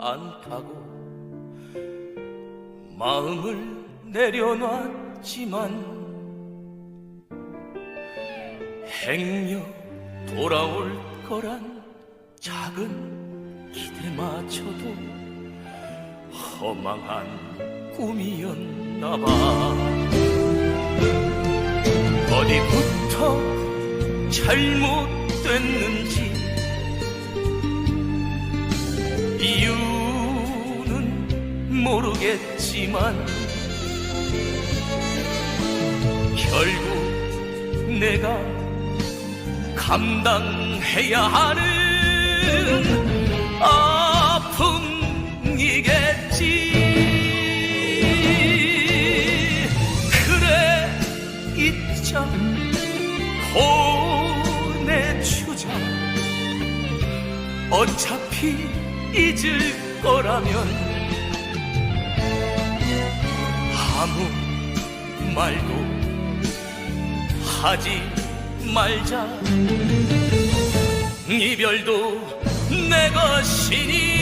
않다고 마음을 내려놨지만 행여 돌아올 거란 작은 기대마저도 허망한 꿈이었나 봐. 어디부터 잘못됐는지 이유는 모르겠지만 결국 내가 감당해야 하는 아픔이겠지. 그래 잊자. 보내주자. 어차피 잊을 거라면 아무 말도 하지 말자. 이별도 내 것이니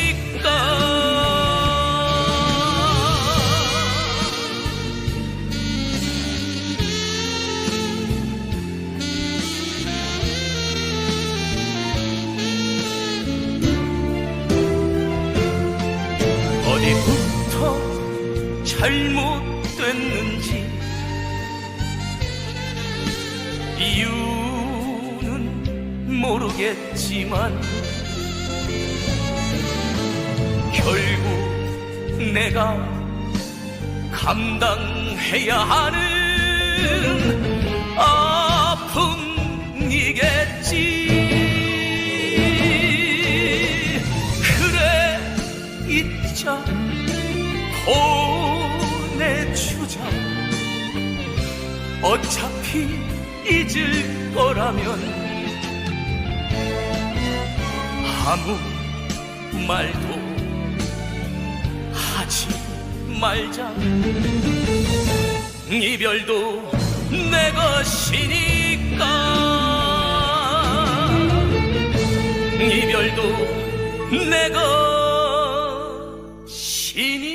어디부터 잘못됐는지. 이유는 모르겠지만 결국 내가 감당해야 하는 아픔이겠 잊자 보내주자. 어차피 잊을 거라면 아무 말도 하지 말자. 이별도 내 것이니까. 이별도 내 것. причине